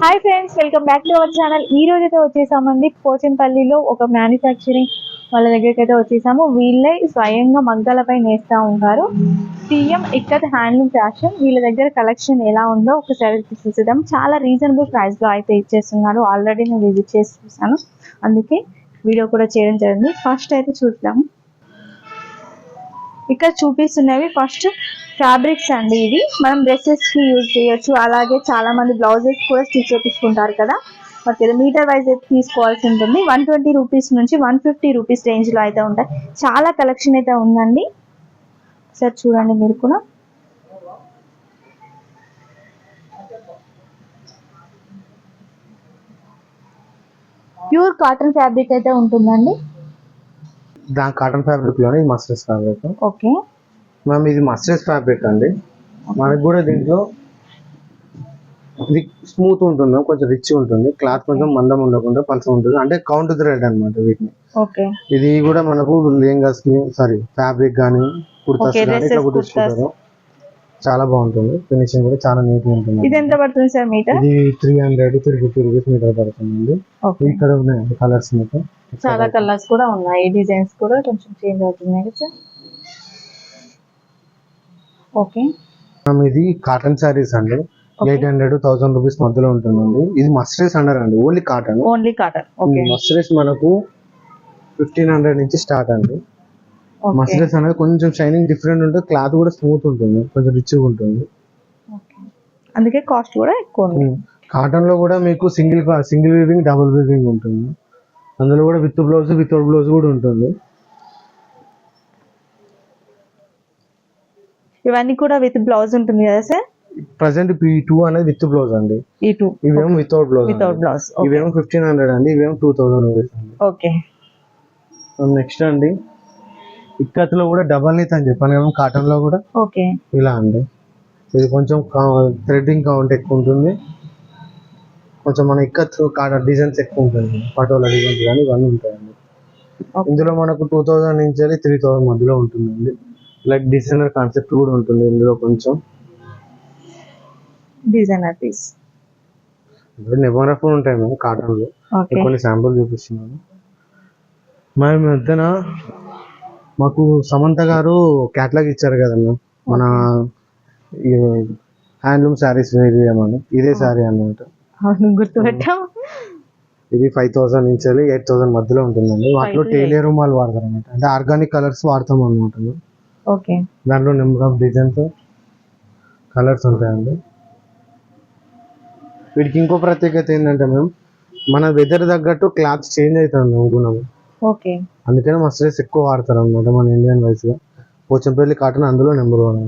Hi friends welcome back to our channel ఈ రోజు అయితే వచ్చేసామండి పోచంపల్లిలో ఒక మ్యానుఫ్యాక్చరింగ్ వాళ్ళ దగ్గరికి అయితే వచ్చేసాము. వీళ్ళే స్వయంగా మగ్గాలపై నేస్తూ ఉంటారు. సీఎం ఇక్కత్ హ్యాండ్లూమ్ ఫ్యాషన్ వీళ్ళ దగ్గర కలెక్షన్ ఎలా ఉందో ఒకసారి చూసేద్దాం. చాలా రీజనబుల్ ప్రైస్లో అయితే ఇచ్చేస్తున్నారు. ఆల్రెడీ నేను విజిట్ చేసి చూసాను అందుకే వీడియో కూడా చేయడం జరిగింది. ఫస్ట్ అయితే చూద్దాము ఇక్కడ చూపిస్తున్నవి ఫస్ట్ ఫ్యాబ్రిక్స్ అండి ఇవి. మనం డ్రెస్సెస్కి యూజ్ చేయొచ్చు. అలాగే చాలా మంది బ్లౌజెస్ కూడా స్టిచ్ చేపించుకుంటారు కదా. మరి మీటర్ వైజ్ అయితే తీసుకోవాల్సి ఉంటుంది. వన్ ట్వంటీ రూపీస్ నుంచి వన్ ఫిఫ్టీ రూపీస్ రేంజ్లో అయితే ఉంటాయి. చాలా కలెక్షన్ అయితే ఉందండి. సార్ చూడండి మీరు కూడా. ప్యూర్ కాటన్ ఫ్యాబ్రిక్ అయితే ఉంటుందండి. దాని కాటన్ ఫ్యాబ్రిక్లోనే ఇది మస్టర్స్ ఫ్యాబ్రిక్ ఓకే. మ్యామ్ ఇది మస్టర్స్ ఫ్యాబ్రిక్ అండి. మనకు కూడా దీంట్లో ఇది స్మూత్ ఉంటుంది. కొంచెం రిచ్ ఉంటుంది. క్లాత్ కొంచెం మందం ఉండకుండా పలస ఉంటుంది. అంటే కౌంట్ థ్రెడ్ అన్నమాట వీటిని. ఓకే. ఇది కూడా మనకు లెహంగాస్కి సారీ ఫ్యాబ్రిక్ కానీ కుర్తాస్ కానీ ఇట్లా కుట్టించుకుంటారు చాలా బాగుంటుంది. ఫినిషింగ్ కూడా చాలా నీట్గా ఉంటుంది. ఇది ఎంత పడుతుంది సార్ మీటర్? ఇది three hundred three fifty rupees meter పడుతుంది ఇక్కడ ఉన్నాయి కలర్స్ మీకు చాలా కలర్స్ కూడా ఉన్నాయి. డిజైన్స్ కూడా కొంచెం చేంజ్ అవుతున్నాయి కదా సార్? ఓకే. మ్యామ్ ఇది కాటన్ శారీస్ అండి. ఎయిట్ హండ్రెడ్ థౌసండ్ రూపీస్ మధ్యలో ఉంటుందండి. ఇది మస్టర్స్ అన్నారు అండి. Only cotton. Only cotton. Okay. మస్టర్స్ మనకు ఫిఫ్టీన్ హండ్రెడ్ నుంచి స్టార్ట్ అండి. మస్టర్స్ అనేది కొంచెం షైనింగ్ డిఫరెంట్ ఉంటుంది క్లాత్ కూడా స్మూత్ ఉంటుంది. కొంచెం రిచ్గా ఉంటుంది. అందుకే కాస్ట్ కూడా ఎక్కువ కాటన్లో కూడా మీకు single single weaving double weaving ఉంటుంది. అందులో కూడా విత్ బ్లౌజ్ వితౌట్ బ్లౌజ్ కూడా ఉంటుంది. ఇవన్నీ కూడా విత్ బ్లౌజ్ ఉంటుంది కదా సార్? ప్రజెంట్ ఈ టూ అనేది విత్ బ్లౌజ్ అండి. ఈ టూ ఇవేమో వితౌట్ బ్లౌజ్ వితౌట్ బ్లౌజ్ ఇవేమో ఫిఫ్టీన్ హండ్రెడ్ అండి ఇవేమో టూ థౌసండ్ రూపీస్ అండి. ఓకే నెక్స్ట్ అండి. ఇక్కత్లో కూడా డబల్ నీత్ అని చెప్పాను కదా కాటన్లో కూడా ఓకే ఇలా అండి. ఇది కొంచెం థ్రెడ్డింగ్ కౌంట్ ఎక్కువ ఉంటుంది. కొంచెం మన ఇక్కత్ కాటన్ డిజైన్స్ ఎక్కువ ఉంటుంది పటోలా డిజైన్స్ కానీ ఇవన్నీ ఉంటాయండి. ఇందులో మనకు టూ థౌజండ్ నుంచి త్రీ థౌజండ్ మధ్యలో ఉంటుందండి. లైక్ డిజైనర్ కాన్సెప్ట్ కూడా ఉంటుంది ఇందులో కొంచెం. డిజైనర్ పీస్ ఉంటాయి మేము కాటన్లో కొన్ని శాంపుల్ చూపిస్తున్నాను. మేము మధ్యన మాకు సమంత గారు క్యాట్లాగ్ ఇచ్చారు కదన్నా మన హ్యాండ్లూమ్ శారీస్ వేర్ చేయమని ఇదే శారీ అన్నమాట. అవును గుర్తుపెట్టాం ఇది ఫైవ్ థౌసండ్ నుంచి వెళ్ళి ఎయిట్ థౌసండ్ మధ్యలో ఉంటుందండి. వాటిలో టైలర్ రూమాలు వాడతారు అనమాట అంటే ఆర్గానిక్ కలర్స్ వాడతాం అనమాట ఓకే. దాంట్లో నెంబర్ ఆఫ్ డిజైన్స్ కలర్స్ ఉంటాయండి. వీటికి ఇంకో ప్రత్యేకత ఏంటంటే మేము మన వెదర్ తగ్గట్టు క్లాత్ చేంజ్ అవుతుంది గుణం ఓకే. అందుకనే మస్టర్స్ ఎక్కువ వాడతారు అనమాట మన ఇండియన్ వైస్గా. పోచంపల్లి కాటన్ అందులో నెంబర్ వన్